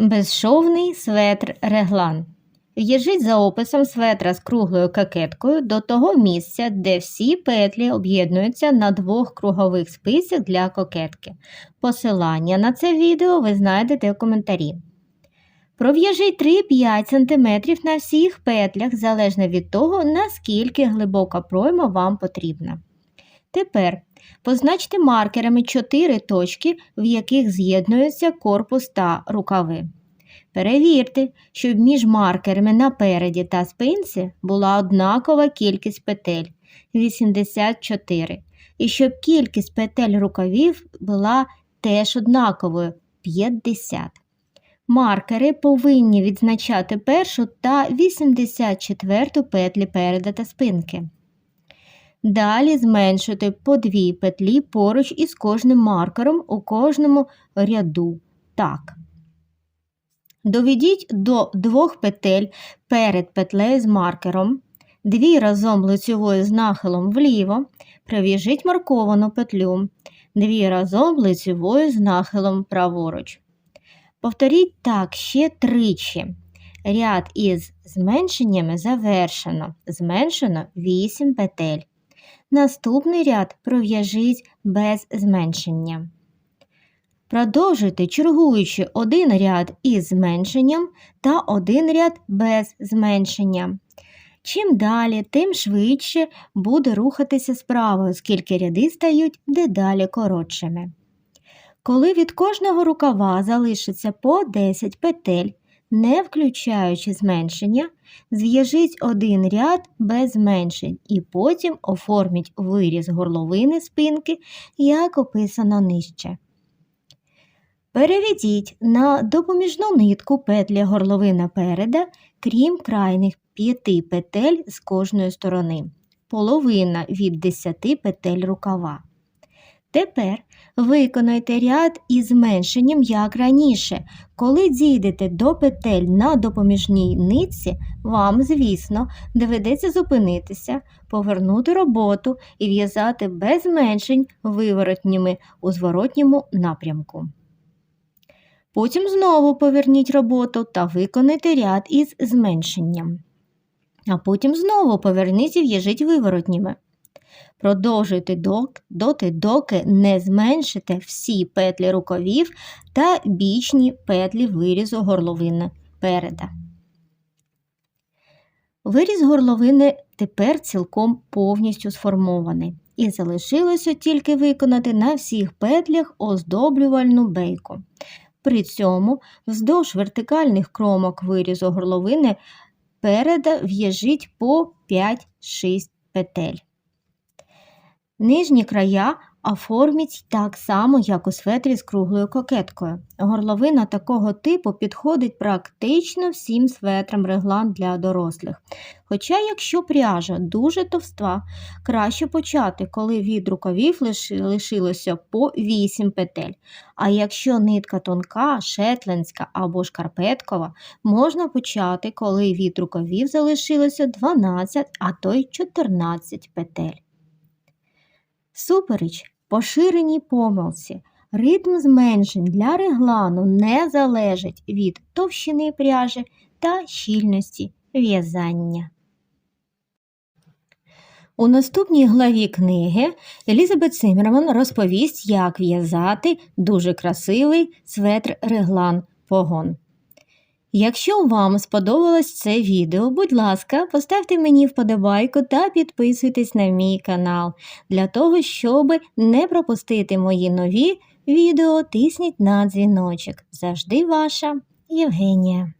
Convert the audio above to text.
Безшовний светр реглан. В'яжіть за описом светра з круглою кокеткою до того місця, де всі петлі об'єднуються на двох кругових спицях для кокетки. Посилання на це відео ви знайдете у коментарі. Пров'яжіть 3-5 см на всіх петлях, залежно від того, наскільки глибока пройма вам потрібна. Тепер позначте маркерами 4 точки, в яких з'єднуються корпус та рукави. Перевірте, щоб між маркерами напереді та спинці була однакова кількість петель 84, і щоб кількість петель рукавів була теж однаковою 50. Маркери повинні відзначати першу та 84 петлі переда та спинки. Далі зменшуйте по дві петлі поруч із кожним маркером у кожному ряду. Так. Доведіть до двох петель перед петлею з маркером, дві разом лицьовою з нахилом вліво, прив'яжіть марковану петлю, дві разом лицьовою з нахилом праворуч. Повторіть так ще тричі. Ряд із зменшеннями завершено. Зменшено 8 петель. Наступний ряд пров'яжіть без зменшення. Продовжуйте, чергуючи один ряд із зменшенням та один ряд без зменшення. Чим далі, тим швидше буде рухатися справа, оскільки ряди стають дедалі коротшими. Коли від кожного рукава залишиться по 10 петель, не включаючи зменшення, зв'яжіть один ряд без зменшень і потім оформіть виріз горловини спинки, як описано нижче. Переведіть на допоміжну нитку петлі горловина переда, крім крайних 5 петель з кожної сторони, половина від 10 петель рукава. Тепер виконайте ряд із зменшенням, як раніше. Коли дійдете до петель на допоміжній нитці, вам, звісно, доведеться зупинитися, повернути роботу і в'язати без зменшень виворотніми у зворотньому напрямку. Потім знову поверніть роботу та виконайте ряд із зменшенням. А потім знову поверніть і в'яжіть виворотніми. Продовжуйте доти, доки не зменшите всі петлі рукавів та бічні петлі вирізу горловини переда. Виріз горловини тепер цілком повністю сформований. І залишилося тільки виконати на всіх петлях оздоблювальну бейку. При цьому вздовж вертикальних кромок вирізу горловини переда в'яжіть по 5-6 петель. Нижні края оформіть так само, як у светрі з круглою кокеткою. Горловина такого типу підходить практично всім светрам реглан для дорослих. Хоча, якщо пряжа дуже товста, краще почати, коли від рукавів лишилося по 8 петель. А якщо нитка тонка, шетландська або шкарпеткова, можна почати, коли від рукавів залишилося 12, а то й 14 петель. Супереч поширеній помилці, ритм зменшень для реглану не залежить від товщини пряжі та щільності в'язання. У наступній главі книги Елізабет Циммерман розповість, як в'язати дуже красивий светр реглан погон. Якщо вам сподобалось це відео, будь ласка, поставте мені вподобайку та підписуйтесь на мій канал. Для того, щоб не пропустити мої нові відео, тисніть на дзвіночок. Завжди ваша Євгенія.